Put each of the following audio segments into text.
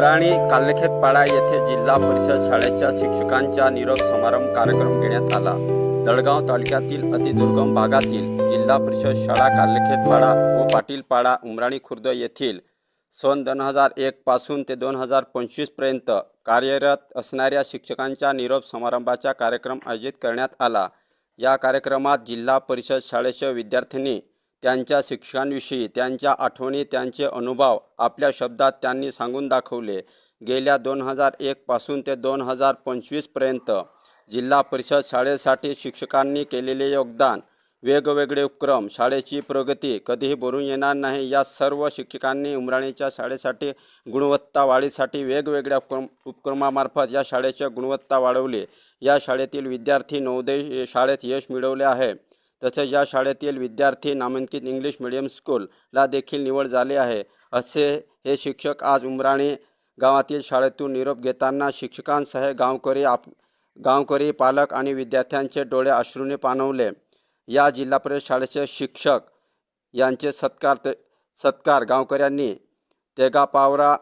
उमराणी कालखेतपाडा येथे जिल्हा परिषद शाळेच्या शिक्षकांचा निरोप समारंभ कार्यक्रम घेण्यात आला. दळगाव तालुक्यातील अतिदुर्गम भागातील जिल्हा परिषद शाळा कालखेतपाडा व पाटीलपाडा उमराणी खुर्द येथील सन दोन हजार एक पासून ते दोन हजार पंचवीसपर्यंत कार्यरत असणाऱ्या शिक्षकांच्या निरोप समारंभाचा कार्यक्रम आयोजित करण्यात आला. या कार्यक्रमात जिल्हा परिषद शाळेच्या विद्यार्थ्यांनी त्यांच्या शिक्षकांविषयी त्यांच्या आठवणी त्यांचे अनुभव आपल्या शब्दात त्यांनी सांगून दाखवले. गेल्या दोन हजार एकपासून ते दोन हजार पंचवीसपर्यंत जिल्हा परिषद शाळेसाठी शिक्षकांनी केलेले योगदान वेगवेगळे उपक्रम शाळेची प्रगती कधीही भरून येणार नाही या सर्व शिक्षकांनी उमराणीच्या शाळेसाठी गुणवत्ता वाढीसाठी वेगवेगळ्या उपक्रम उपक्रमामार्फत या शाळेची गुणवत्ता वाढवली. या शाळेतील विद्यार्थी नवोदय शाळेत यश मिळवले आहे. तसेच या शाळेतील विद्यार्थी नामांकित इंग्लिश मिडियम स्कूलला देखील निवड झाली आहे. असे हे शिक्षक आज उमराणी गावातील शाळेतून निरोप घेताना शिक्षकांसह गावकरी आप गावकरी पालक आणि विद्यार्थ्यांचे डोळे अश्रूने पाणवले या जिल्हा परिषद शाळेचे शिक्षक यांचे सत्कार ते सत्कार गावकऱ्यांनी तेगा पावरा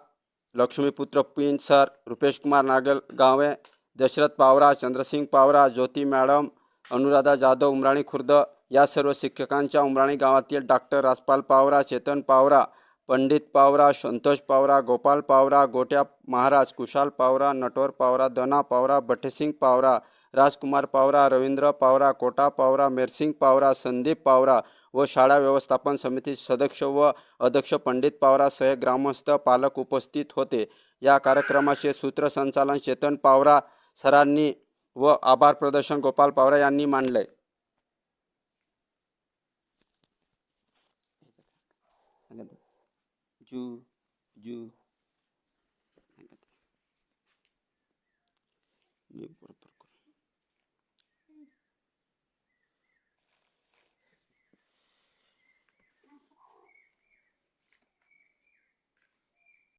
लक्ष्मीपुत्र पिन सर रुपेश कुमार नागल गावे दशरथ पावरा चंद्रसिंग पावरा ज्योती मॅडम अनुराधा जाधव उमराणी खुर्द या सर्व शिक्षकांच्या उमराणी गावातील डॉक्टर राजपाल पावरा चेतन पावरा पंडित पावरा संतोष पावरा गोपाल पावरा गोट्या महाराज कुशाल पावरा नटवर पावरा दना पावरा बटेसिंग पावरा राजकुमार पावरा रवींद्र पावरा कोटा पावरा मेरसिंग पावरा संदीप पावरा व शाळा व्यवस्थापन समिती सदस्य व अध्यक्ष पंडित पावरा सह ग्रामस्थ पालक उपस्थित होते. या कार्यक्रमाचे सूत्रसंचालन चेतन पावरा सरांनी व आभार प्रदर्शन गोपाल पावरा यांनी मांडलंय. जू जू.